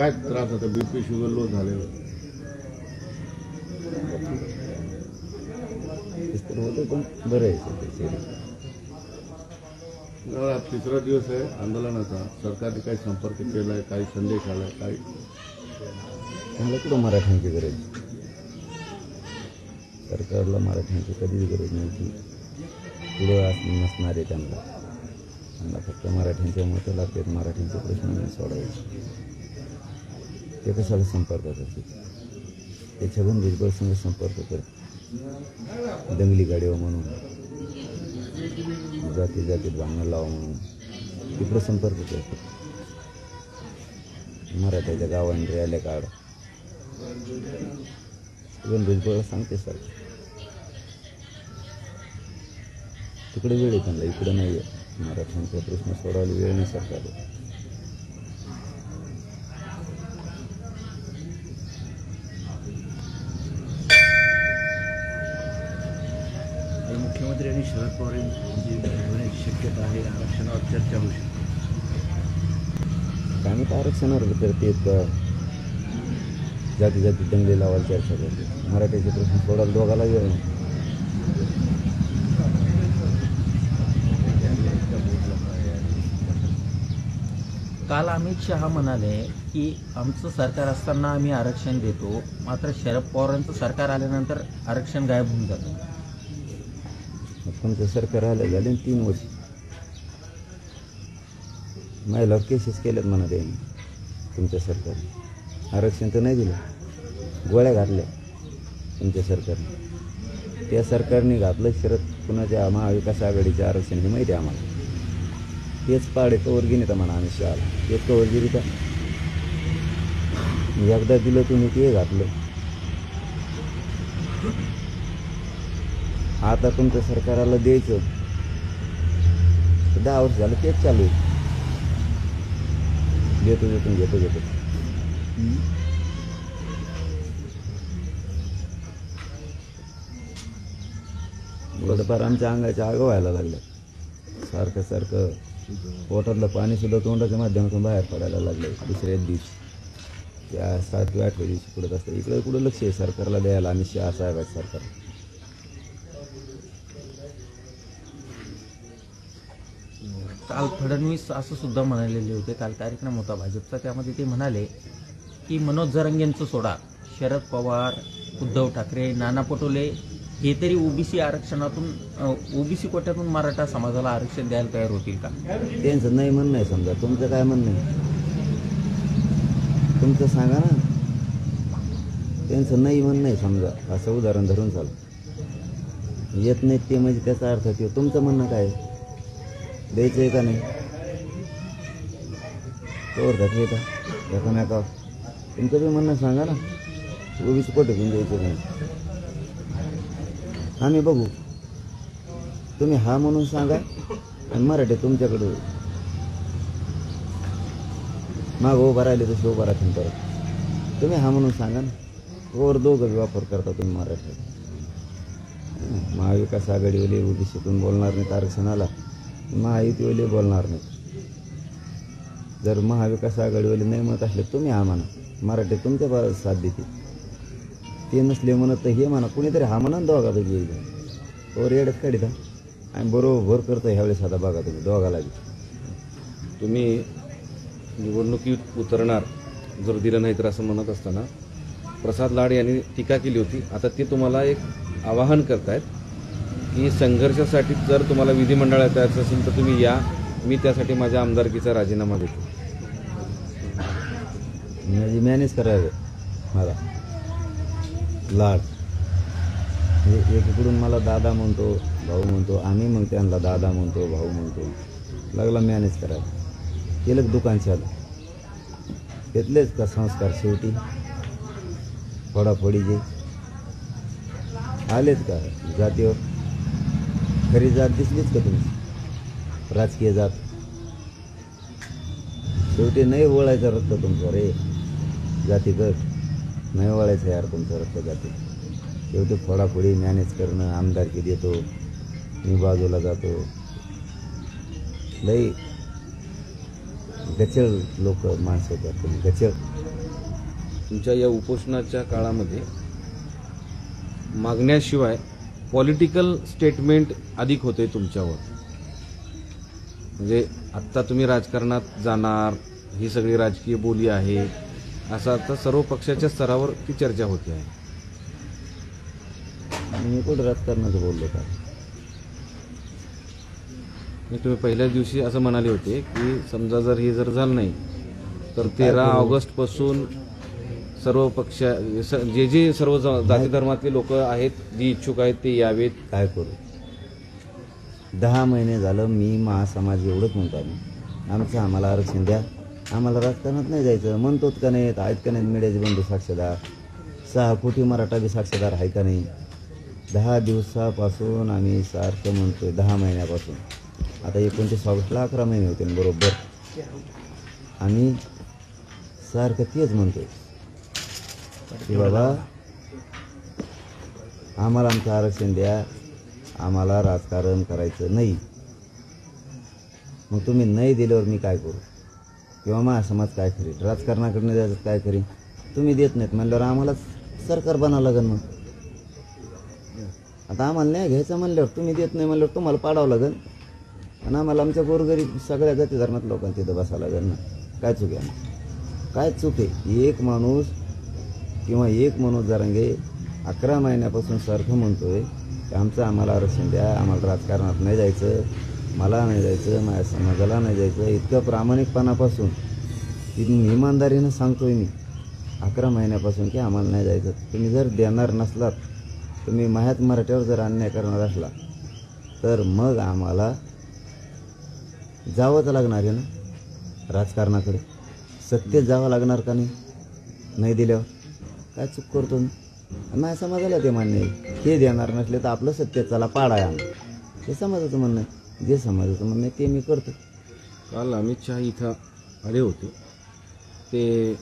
काय त्रास होता? बीपी शुगर लो झालेलं. तर होतं पण बरं आहे सध्या. आता तिसरा दिवस आहे आंदोलनाचा. सरकारने काही संपर्क केलाय काही संदेश आलाय काही त्यांना कुठं मराठ्यांची गरज? सरकारला मराठ्यांची कधीच गरज नव्हती पुढं असं नसणार आहे त्यांना. त्यांना फक्त मराठ्यांच्या मतं लागतात मराठ्यांचे प्रश्न नाही सोडवायचे. ते कशाला संपर्क करते. ते भुजबळ संघ संपर्क करते. दंगली गाडीवर म्हणून. जाती जातीत भांडणं लावा म्हणून. तिकडं संपर्क करते. मराठ्याच्या गावांनी रॅल्या काढ. छगन भुजबळ सांगते सर तिकडे वेळ आहे त्यांना. इकडं नाही आहे मराठ्यांचा प्रश्न सोडवायला वेळ नाही सरकारला. शरद पवार यांची होण्याची शक्यता आहे आरक्षणावर चर्चा होऊ शकते. आम्ही तर आरक्षणावर करते जाती जाती दंगली लावायला चर्चा करते मराठीचे प्रश्न सोडायला दोघाला वेळ नाही. काल अमित शहा म्हणाले की आमचं सरकार असताना आम्ही आरक्षण देतो मात्र शरद पवारांचं सरकार आल्यानंतर आरक्षण गायब होऊन जातं. मग तुमचं सरकार आलं झाले तीन वर्ष. महिलावर केसेस केल्यात म्हणा त्यांनी तुमच्या सरकारने. आरक्षण तर नाही दिलं. गोळ्या घातल्या तुमच्या सरकारने. त्या सरकारने घातलं शरद कुणाच्या महाविकास आघाडीचे आरक्षण हे माहिती आहे आम्हाला. तेच पाडे कवर घेणे म्हणा आम्ही शाळा तेच कवर गिरी का एकदा दिलं तुम्ही ते घातलं. आता तुमचं सरकाराला द्यायचं. दहा वर्ष झालं तेच चालू आहे. देतो देतो घेतो घेतो. थोडंफार आमच्या अंगाच्या आग व्हायला लागल्या. सारखं सारखं पोटातलं पाणीसुद्धा तोंडाच्या माध्यमातून बाहेर पडायला लागलं दुसऱ्याच दिवशी. त्या सातव्या आठव्या दिवशी पडत असतं. इकडे कुठं लक्ष आहे सरकारला द्यायला आम्ही शहा साहेब सरकार काल फडणवीस असं सुद्धा म्हणालेले होते. काल कार्यक्रम होता भाजपचा. त्यामध्ये ते म्हणाले की मनोज जरंगेंचं सोडा. शरद पवार उद्धव ठाकरे नाना पटोले हे तरी ओबीसी आरक्षणातून ओबीसी कोट्यातून मराठा समाजाला आरक्षण द्यायला तयार होतील का? त्यांचं नाही म्हणणं आहे समजा. तुमचं काय म्हणणं आहे? तुमचं सांगा ना. त्यांचं नाही म्हणणं आहे समजा. असं उदाहरण धरून चाल. येत नाहीत ते म्हणजे त्याचा अर्थ किंवा तुमचं म्हणणं काय आहे? द्यायचं आहे का नाही? तोवर घातले का? धक नाही का? तुमचं बी म्हणणं सांगा ना. ओबीसी कोटे घेऊन द्यायचं नाही? आम्ही बघू. तुम्ही हा म्हणून सांगा आणि मराठी तुमच्याकडे मागं उभा राहिले तसे उभा राहतील परत. तुम्ही हा म्हणून सांगा ना. वर दोघं वापर करता तुम्ही मराठी महाविकास आघाडीवाले ओबीसीतून बोलणार नाहीत आरक्षणाला. महायुतीवाले बोलणार नाही. जर महाविकास आघाडीवाले नाही म्हणत असले तुम्ही हा म्हणा. मराठी तुमच्या बा साथ देते ते नसले म्हणत तर हे म्हणा. कुणीतरी हा म्हणा दोघा तर येईल. तो येड्यात काढिता आणि बरोबर करतो ह्यावेळेस आता बघा तुम्ही दोघाला बी. तुम्ही निवडणुकीत उतरणार जर दिलं नाही तर असं म्हणत असताना प्रसाद लाड यांनी टीका केली होती. आता ते तुम्हाला एक आवाहन करतायत. की संघर्षासाठी जर तुम्हाला विधिमंडळात यायचं असेल तर तुम्ही या. मी त्यासाठी माझ्या आमदारकीचा राजीनामा देतो. म्हणजे मॅनेज करावे मला. लाड. हे एकीकडून मला दादा म्हणतो भाऊ म्हणतो आम्ही मग त्यांना दादा म्हणतो भाऊ म्हणतो. लागला मॅनेज करायला. केलं का दुकान चालू. घेतलेच का संस्कार शेवटी? फोडाफोडीचे आलेच का जातीवर? खरी जात दिसलीच का तुम्ही? राजकीय जात. शेवटी नाही वळायचं रक्त तुमचं रे. जाती गट. नाही वळायचं यार तुमचं रक्त जाती. शेवटी फोडाफोडी मॅनेज करणं आमदारकी देतो. मी बाजूला जातो. लई गचळ लोक माणसं आहेत तुम्ही. गचळ. तुमच्या या उपोषणाच्या काळामध्ये मागण्याशिवाय पॉलिटिकल स्टेटमेंट अधिक होते तुमच्यावर. म्हणजे आत्ता तुम्ही राजकारणात जाणार ही सगळी राजकीय बोली आहे असं आता सर्व पक्षाच्या स्तरावर ती चर्चा होते. आहे मी कुठं राजकारणाचं बोललो का? तुम्ही पहिल्याच दिवशी असं म्हणाले होते की समजा जर हे जर झालं नाही तर तेरा ऑगस्टपासून सर्व पक्ष स- जे जे सर्व ज- जाती धर्मातले लोक आहेत जी इच्छुक आहेत ते यावेत. काय करू? दहा महिने झालं मी महासमाज एवढंच म्हणतो आम्ही. आमचं आम्हाला आरक्षण द्या. आम्हाला राजकारणात नाही जायचं. म्हणतोच का नाही आहेत का नाही मीडियाचे बंधू साक्षीदार? सहा कोटी मराठा बी साक्षीदार आहे का नाही? दहा दिवसापासून आम्ही सारखं म्हणतोय दहा महिन्यापासून. आता एकोणतीस ऑगस्टला अकरा महिने होते बरोबर. आम्ही सारखं तेच म्हणतोय. की बाबा आम्हाला आमचं आरक्षण द्या. आम्हाला राजकारण करायचं नाही. मग तुम्ही नाही दिल्यावर मी काय करू? किंवा माझा समाज काय करेल? राजकारणाकडनं द्यायचं काय करीन तुम्ही देत नाहीत म्हणल्यावर आम्हाला सरकार बनावं लागेल मग. आता आम्हाला नाही घ्यायचं म्हणल्यावर तुम्ही देत नाही म्हणल्यावर तुम्हाला पाडावं लागेल. आणि आम्हाला आमच्या गोरगरीब सगळ्या जाती धर्मात लोकांना तिथं बसावं लागेल ना. काय चूक आहे? काय चूक आहे? एक माणूस किंवा एक मनोज जरांगे अकरा महिन्यापासून सारखं म्हणतो आहे की आमचं आम्हाला आरक्षण द्या आम्हाला राजकारणात नाही जायचं मला नाही जायचं माझ्या समाजाला नाही जायचं. इतकं प्रामाणिकपणापासून इतकी इमानदारीनं आहे मी अकरा महिन्यापासून की आम्हाला नाही जायचं. तुम्ही जर देणार नसलात तुम्ही माह्यात मराठ्यावर जर अन्याय करणार असला तर मग आम्हाला जावंच लागणार आहे ना राजकारणाकडे? सत्य जावं लागणार का नाही? नाही दिल्यावर? काय चूक करतो? मी आणि माझ्या समाजाला ते मान्य आहे. हे देणार नसले तर आपलं सत्तेचाला पाड आहे आम्ही. हे समाजाचं म्हणणं आहे. जे समाजाचं म्हणणं आहे ते मी करतो. काल अमित शहा इथं आले होते. ते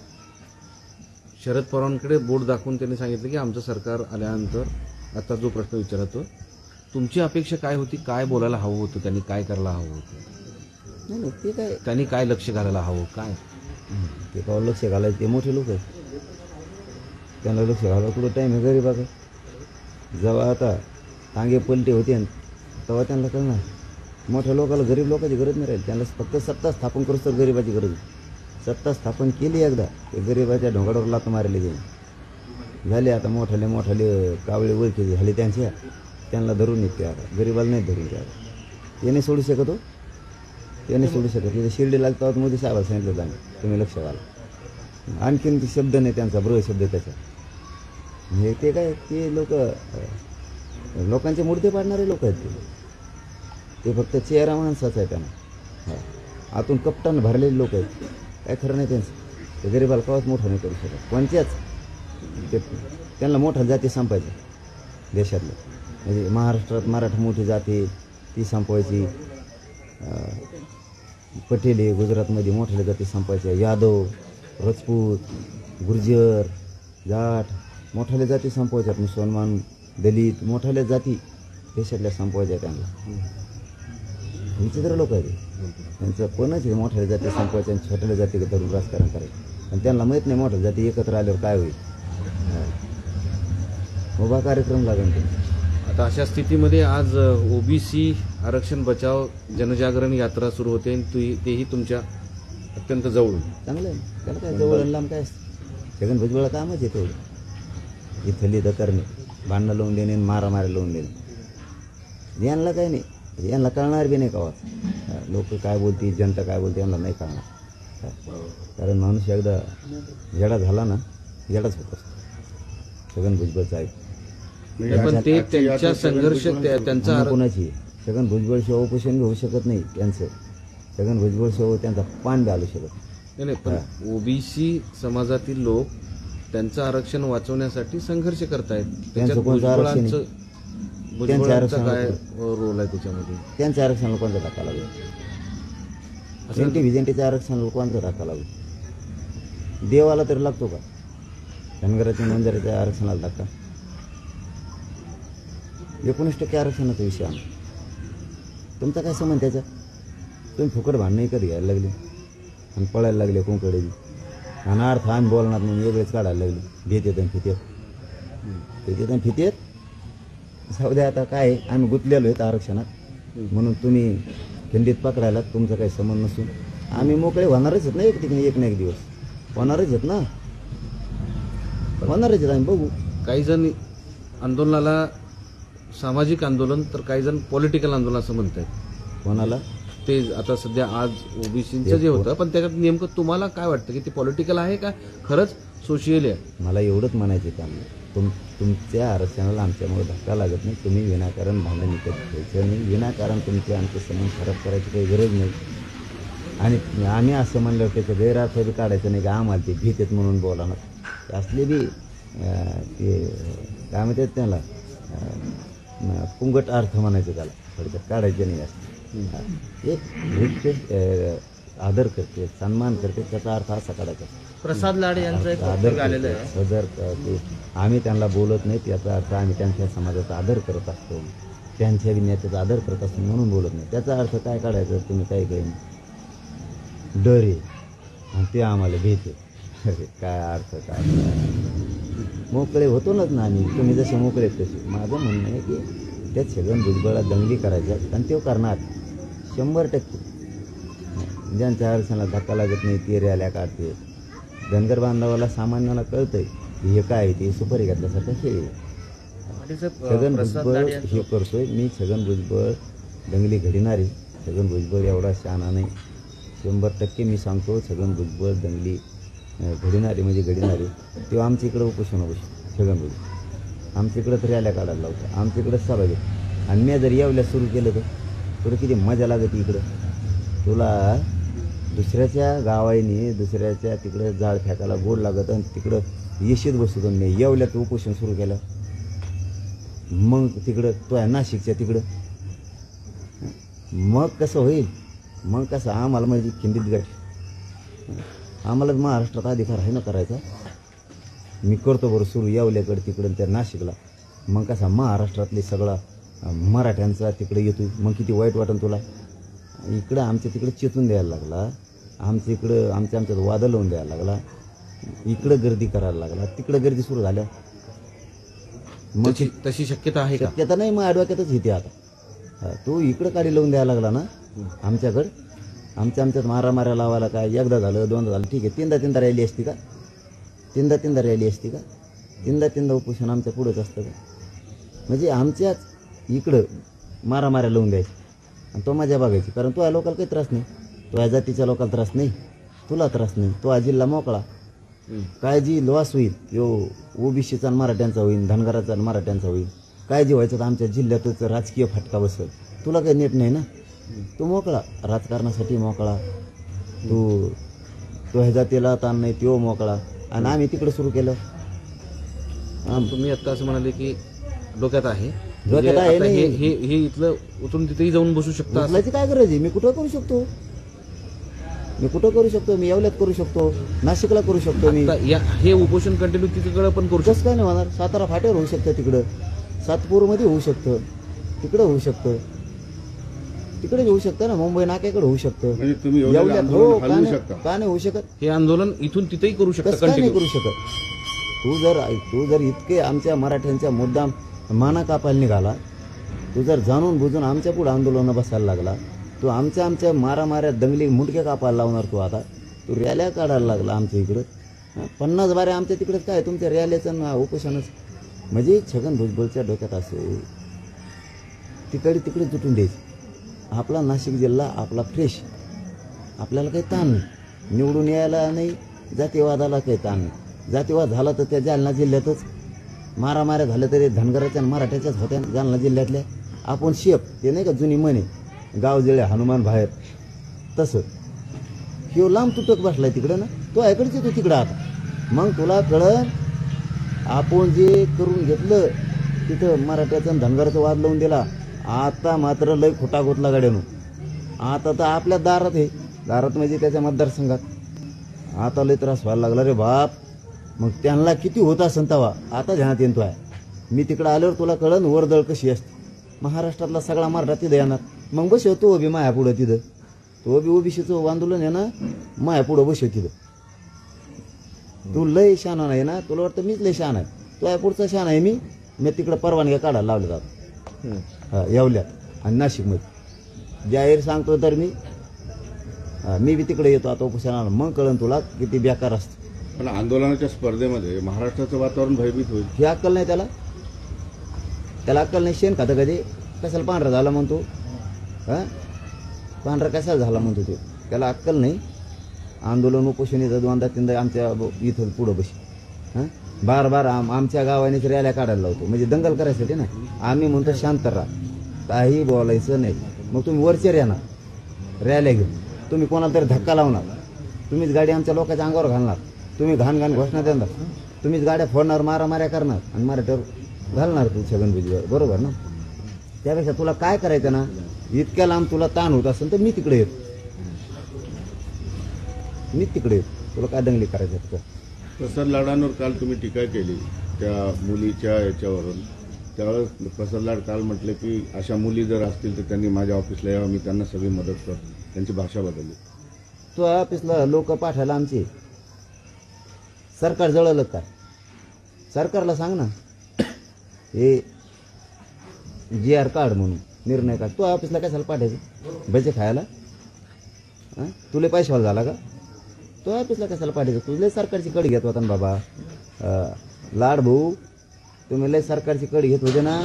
शरद पवारांकडे बोट दाखवून त्यांनी सांगितलं की आमचं सरकार आल्यानंतर आता जो प्रश्न विचारतो तुमची अपेक्षा काय होती? काय बोलायला हवं होतं? त्यांनी काय करायला हवं होतं? नाही नाही ते काय त्यांनी काय लक्ष घालायला हवं? काय? ते का लक्ष घालायचे? ते मोठे लोक आहेत. त्यांना लक्ष घालायला कुठं टाईम आहे गरीबाचं? जेव्हा आता टांगे पलटे होते तेव्हा त्यांना कळणार. मोठ्या लोकाला गरीब लोकांची गरज नाही राहील. त्यांना फक्त सत्ता स्थापन करूच तर गरीबाची गरज सत्ता स्थापन केली एकदा ते गरीबाच्या ढोंगाडवर लात मारली गेली. झाले आता मोठाले मोठाले कावळे ओळखी झाले त्यांच्या त्यांना धरून येते आता. गरीबाला नाही धरून द्या याने सोडू शकत? हो याने सोडू शकत. तिथे शिर्डी लागतात मोदी साहेबाला सांगितलं जाणं तुम्ही लक्ष घाला. आणखीन ते शब्द नाही त्यांचा बृह शब्द त्याचा. हे ते काय ते लोक लोकांचे मूर्ती पाडणारे लोक आहेत ते. ते फक्त चेहरा माणसाचा आहे त्यांना. आतून कपटान भरलेले लोक आहेत. काय खरं नाही त्यांचं. ते गरीबाला कवाच मोठं नाही करू शकत. कोणत्याच. ते त्यांना मोठा जाती संपायचे देशातल्या. म्हणजे महाराष्ट्रात मराठा मोठी जाती ती संपवायची. पटेले गुजरातमध्ये मोठ्या जाती संपायच्या. यादव. राजपूत गुर्जर जाट मोठ्याल्या जाती संपवायच्यात मुसलमान दलित मोठ्याल्या जाती देशातल्या संपवायच्या त्यांना. विचित्र लोक आहेत त्यांचं पणच हे मोठ्या जाती संपवायच्या आणि छोट्याल्या जाती धरून राजकारण करायचं. आणि त्यांना माहीत नाही मोठ्या जाती एकत्र आल्यावर काय होईल. उभा कार्यक्रम लागेल त्यांचा आता अशा स्थितीमध्ये आज ओबीसी आरक्षण बचाव जनजागरण यात्रा सुरू होते आणि तेही तुमच्या अत्यंत जवळून चांगलं आहे. त्याला काय जवळ आणि लांब काय असतं? छगन भुजबळ कामच आहे तेवढं. इथली तर करणे. भांडणं लावून देणे आणि मारामारी लावून देणे. यांना काही नाही. यांना कळणार बी नाही कवा. लोक काय बोलतील जनता काय बोलते यांना नाही कळणार. कारण माणूस एकदा येडा झाला ना येडाच होत असतो. छगन भुजबळचा आहे पण ते त्यांच्या संघर्ष त्या- त्यांचा कोणाची? छगन भुजबळ शिवाय उपोषण होऊ शकत नाही त्यांचं छगन भुजबळ शिवाय त्यांचा पान आलू शकत नाही. पण ओबीसी समाजातील लोक त्यांचं आरक्षण वाचवण्यासाठी संघर्ष करतायत. कोणतं आरक्षण भुजबळांचा आरक्षण काय. रोल आहे त्याच्यामध्ये? त्यांच्या आरक्षणाला कोणता टाका लागेल? एनटी व्हिजेंटीच्या आरक्षणाला कोणता टाका लागेल? देवाला तरी लागतो का? धनगराच्या मंदिराच्या आरक्षणाला टाका एकोणीस टक्के आरक्षणाचा विषय आम्ही तुमचा काय संबंध त्याचा? तुम्ही फुकट भांडणं कधी घ्यायला लागले? आणि पळायला लागले कोंकडे आणि अर्थ आम्ही बोलणार म्हणून वेगळेच काढायला लागले. घेतेत आणि फितेत. घेतेत आणि फितेत? जाऊ द्या आता काय आम्ही गुंतलेलो आहेत आरक्षणात. म्हणून तुम्ही खिंडीत पकडायला तुमचा काही संबंध नसून. आम्ही मोकळे होणारच आहेत ना एक ठिकाणी एक ना एक दिवस. होणारच आहेत ना? होणारच आहेत आम्ही बघू. काही जण आंदोलनाला सामाजिक आंदोलन तर काही जण पॉलिटिकल आंदोलन असं म्हणतात कोणाला? ते आता सध्या आज ओबीसीचं जे होतं पण त्याच्यात नेमकं तुम्हाला काय वाटतं की ते पॉलिटिकल आहे का? खरंच सोशियल आहे? मला एवढंच म्हणायचं काम तुम तुमच्या आरक्षणाला आमच्यामुळे धक्का लागत नाही. तुम्ही विनाकारण भांडण विकत घ्यायचं नाही. विनाकारण तुमचे आमचे संबंध खराब करायची काही गरज नाही. आणि आम्ही असं म्हणलं त्याचं गैरअर्थ बी काढायचं नाही का आम्हाला ते भीत आहेत म्हणून बोला ना. ते असले बी ते काय म्हणतात त्याला? पुंगट अर्थ म्हणायचं त्याला. थोडक्यात काढायचं नाही असं. एक भीत आदर करते सन्मान करते त्याचा अर्थ असा काढायचा प्रसाद लाड यांचं एक आदर आलेलं आहे. आम्ही त्यांना बोलत नाही याचा अर्थ आम्ही त्यांच्या समाजाचा आदर करत असतो. त्यांच्या विज्ञाचा आदर करत असतो म्हणून बोलत नाही. त्याचा अर्थ काय काढायचा? तुम्ही काय काही डर आहे. आणि ते आम्हाला आहे. अरे काय अर्थ काय मोकळे होतोच ना आम्ही. तुम्ही जसे मोकळे तसे. माझं म्हणणं आहे की त्या छगन भुजबळा दंगली करायच्या आणि ते करणार. शंभर टक्के. ज्यांच्या आरक्षणाला धक्का लागत नाही ते रॅल्या काढते धनगर बांधवाला सामान्याला कळतंय की हे काय आहे ते सुपारी घातल्यासारखं खेळ साहेब, छगन भुजबळ हे करतोय मी छगन भुजबळ दंगली घडणारे छगन भुजबळ एवढा शहाणा नाही. शंभर टक्के मी सांगतो छगन भुजबळ दंगली घडणारे म्हणजे घडणारे तेव्हा आमच्या इकडं उपोषण बसू छगन भुजबळ. आमच्या इकडं तर रॅल्या काढायला लावतं आमच्या इकडं सभा घेत आणि मी जर यावल्या सुरू केलं तर? तुला किती मजा लागते इकडं. तुला दुसऱ्याच्या गावाईने दुसऱ्याच्या तिकडं जाळ फेकायला गोड लागत आणि तिकडं येशीत बसतो नाही येवल्यात उपोषण सुरू केलं. मग तिकडं तो आहे नाशिकच्या तिकडं. मग कसं होईल? मग कसं? आम्हाला म्हणजे खिंडीत गाठ आम्हाला महाराष्ट्रात अधिकार आहे ना करायचा? मी करतो बरं सुरू येवल्याकडं तिकडं त्या नाशिकला. मग कसा? महाराष्ट्रातले सगळा मराठ्यांचा तिकडे येतो मग किती वाईट वाटन तुला? इकडं आमच्या तिकडं चेतून द्यायला लागला. आमच्या इकडं आमच्या आमच्यात वादळ लावून द्यायला लागला. इकडं गर्दी करायला लागला. तिकडं गर्दी सुरू झाल्या. मग तशी शक्यता आहे का? शक्यता नाही मग ॲडव्होकेटच येते आता. तू इकडं काढी लावून द्यायला लागला ना आमच्याकडं. आमच्या आमच्यात मारा मारा लावायला काय? एकदा झालं दोनदा झालं. ठीक आहे तीनदा तीनदा रॅली असती का? तीनदा तीनदा रॅली असती का? तीनदा तीनदा उपोषण आमच्या पुढंच असतं का? म्हणजे आमच्याच इकडं मारा माऱ्या लावून द्यायची आणि तो मजा बघायची कारण तो या लोकांना काही त्रास नाही. तो या जातीच्या लोकांना त्रास नाही. तुला त्रास नाही. तो हा जिल्हा मोकळा. काय जी लॉस होईल. यो ओबीसीचा आणि मराठ्यांचा होईल धनगराचा आणि मराठ्यांचा होईल. काय जे व्हायचं तर आमच्या जिल्ह्यातच राजकीय फटका बसेल. तुला काही नेट नाही ना? तू मोकळा. राजकारणासाठी मोकळा. तू तो ह्या जातीला ताण नाही तो मोकळा. आणि आम्ही तिकडे सुरू केलं. तुम्ही आता असं म्हणाले की डोक्यात आहे. डोक्यात म्हणजे आहे आता नाही. हे हे हे इथलं उतरून तिथेही जाऊन बसू शकता? उचलायची काय गरज आहे? मी कुठं करू शकतो? मी कुठं करू शकतो? मी येवल्यात करू शकतो? नाशिकला करू शकतो मी. आता या हे उपोषण कंटिन्यू तिकडे पण करू कसं काय नाही होणार? सातारा फाट्यावर होऊ शकतं तिकडं. सातपूरमध्ये होऊ शकतं. तिकडं होऊ शकतं. तिकडे होऊ शकतं ना? मुंबई नाक्याकडे होऊ शकतं. म्हणजे तुम्ही एवढं येवल्यात. आंदोलन हो का हलवू नाही शकता. का नाही होऊ शकत. शकता हे आंदोलन इथून तिथेही करू शकता कसं काय नाही कंटिन्यू करू शकत? तू जर तू जर इतके आमच्या मराठ्यांच्या मुद्दाम माना कापायला निघाला. तू जर जाणून बुजून आमच्या पुढे आंदोलनं बसायला लागला तू आमच्या आमच्या मारामाऱ्या दंगली मुंडके कापायला लावणार तू आता. तू रॅल्या काढायला लागला आमच्या इकडं. पन्नास बाऱ्या आमच्या तिकडे काय? तुमच्या रॅल्याचं ना उपोषणच. म्हणजे छगन भुजबळच्या डोक्यात असे तिकडे तिकडे तुटून द्यायची आपला नाशिक जिल्हा आपला फ्रेश आपल्याला काही ताण नाही. निवडून यायला नाही जातीवादाला काही ताण नाही. जातीवाद झाला तर त्या जालना जिल्ह्यातच. मारामाऱ्या झाल्या तरी धनगराच्या आणि मराठ्याच्याच होत्या जालना जिल्ह्यातल्या. आपण शेप ते नाही का जुनी म्हणे गाव जिळे हनुमान बाहेर. तसं. ह्यो लांब तुटक बसलाय तिकडं ना. तो ऐकडच येतो तिकडं आता. मग तुला कळन आपण जे करून घेतलं तिथं मराठ्याचा धनगराचा वाद लावून दिला आता मात्र लय खोटा गोतला गाड्यानं आता तर आपल्या दारात आहे. दारात म्हणजे त्याच्या मतदारसंघात. आता लय त्रास व्हायला लागला रे बाप. मग त्यांना किती होत असेल तवा आता ध्यानात येतो आहे मी तिकडं आल्यावर तुला कळन वर्दळ कशी असते. महाराष्ट्रातला सगळा मराठा तिथं येणार. मग बस तो उभी माया पुढं तिथं. तो बी ओबीसीचं आंदोलन आहे ना माया पुढं बसव तिथं. तू लय शान आहे ना तुला वाटतं मीच लय शान आहे. तो आहे पुढचा शान आहे मी मी तिकडं परवानग्या काढायला लावल्या जात हं. येवल्यात आणि नाशिकमध्ये. जाहीर सांगतो तर मी. मी बी तिकडे येतो आता उपोषणाला. मग कळन तुला किती बेकार असतं. पण आंदोलनाच्या स्पर्धेमध्ये महाराष्ट्राचं वातावरण भयभीत होईल. ही अक्कल नाही त्याला? त्याला अक्कल नाही. शेण खातं कधी? कशाला पांढरा झाला म्हणतो? हां? पांढरा कसा झाला म्हणतो ते? त्याला अक्कल नाही. आंदोलन उपोषणीचा दोनदा तीनदा आमच्या इथं पुढं बशी. हां? बार बार आम आमच्या गावानेच रॅल्या काढायला लावतो. म्हणजे दंगल करायसाठी ना? आम्ही म्हणतो शांत राहा. काही बोलायचं नाही. मग तुम्ही वरचेर येणार रॅल्या घेऊन. तुम्ही कोणाला तरी धक्का लावणार. तुम्हीच गाडी आमच्या लोकांच्या अंगावर घालणार. तुम्ही घाण घाण घोषणा देणार. तुम्हीच गाड्या फोडणार मारामाऱ्या करणार आणि मराठ्यावर घालणार तू छगन भुजबळ बरोबर ना? त्यापेक्षा तुला काय करायचं ना? इतक्या लांब तुला ताण होत असेल तर मी तिकडे येतो. मी तिकडे येतो. तुला काय दंगली करायचं तर? प्रसाद लाडांवर काल तुम्ही टीका केली त्या मुलीच्या याच्यावरून. त्यावेळेस प्रसाद लाड काल म्हटले की अशा मुली जर असतील तर त्यांनी माझ्या ऑफिसला यावं. मी त्यांना सगळी मदत करतो. त्यांची भाषा बदलली. तू ऑफिसला लोक पाठवायला आमचे. सरकार जळलं काय सरकारला सांग ना. हे जी आर कार्ड म्हणून निर्णय काढ. तू ऑफिसला कशाला पाठायचं भजे खायला? हां? तुले पैशावाला झाला का? तो ऑफिसला कशाला पाठायचं तुझे सरकारची कडी घेत होता ना बाबा. लाड भाऊ तुम्ही लय सरकारची कडी घेत होते ना.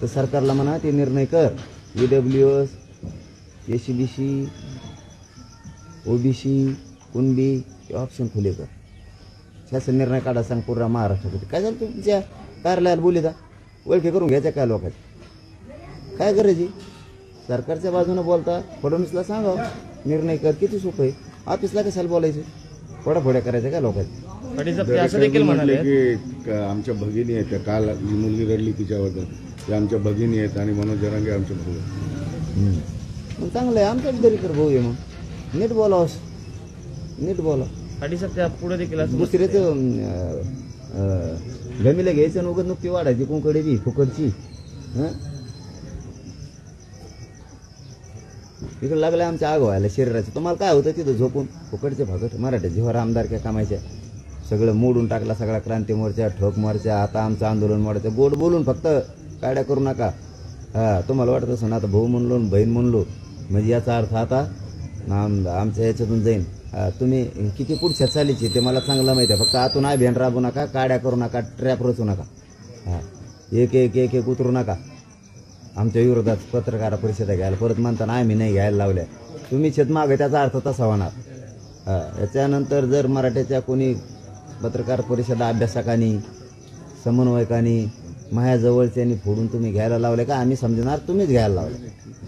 तर सरकारला म्हणा ते निर्णय कर. E W S A C B C O B C Kunbi हे ऑप्शन खुले कर. शासन निर्णय काढा सांग पूर्ण महाराष्ट्रामध्ये काय झालं तुमच्या कार्यालयाला बोली जा ओळखी करून घ्यायच्या काय लोकांची? काय आहे? सरकारच्या बाजूनं बोलता फडणवीसला सांगावं निर्णय कर किती सोपं आहे? ऑफिसला कशाला बोलायचं? फोडाफोड्या करायच्या काय लोकांची? असं देखील म्हणाले की क- आमच्या भगिनी आहेत त्या काल जी मुलगी रडली तिच्याबद्दल. त्या आमच्या भगिनी आहेत आणि मनोज जरांगे आमचे भाऊ. मग चांगलं आहे आमच्याच घरी कर भाऊ आहे मग. नीट बोलावस. नीट बोला. पुढे देखील दुसरेच गमीला घ्यायचं उगत नुकती वाढायची कोंकडे बी फुकडची हं? तिकडे लागलं आमच्या आग व्हायला शरीराचं. तुम्हाला काय होतं तिथं झोपून? फुकडचे भागट मराठा जेव्हा आमदार काय कामायच्या सगळं मोडून टाकला सगळा क्रांती मोर्चा ठोक मोर्चा आता आमचं आंदोलन मोडायचं. गोड बोलून फक्त काड्या करू नका. हा तुम्हाला वाटत असं ना आता भाऊ म्हणलो आणि बहीण म्हणलो. म्हणजे याचा अर्थ आता आम आमच्या ह्याच्यातून जाईन. तुम्ही किती पुढच्या चालीचे ते मला चांगलं माहिती आहे. फक्त आतून आय राबू नका काड्या करू नका ट्रॅप रचू नका. हां. एक एक एक एक उतरू नका. आमच्या विरोधात पत्रकार परिषदा घ्यायला परत म्हणताना आम्ही नाही घ्यायला लावल्या. तुम्ही शेत मागे त्याचा अर्थ तसा होणार. हां. याच्यानंतर जर मराठ्याच्या कोणी पत्रकार परिषदा अभ्यासकांनी समन्वयकांनी आणि फोडून तुम्ही घ्यायला लावले का? आम्ही समजणार तुम्हीच घ्यायला लावले.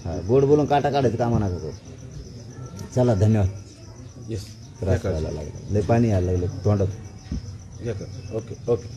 हां. गोड बोलून काटा काढायचं कामा नका चला धन्यवाद. येस त्रास व्हायला लागला लय पाणी यायला लागलं तोंडात ओके ओके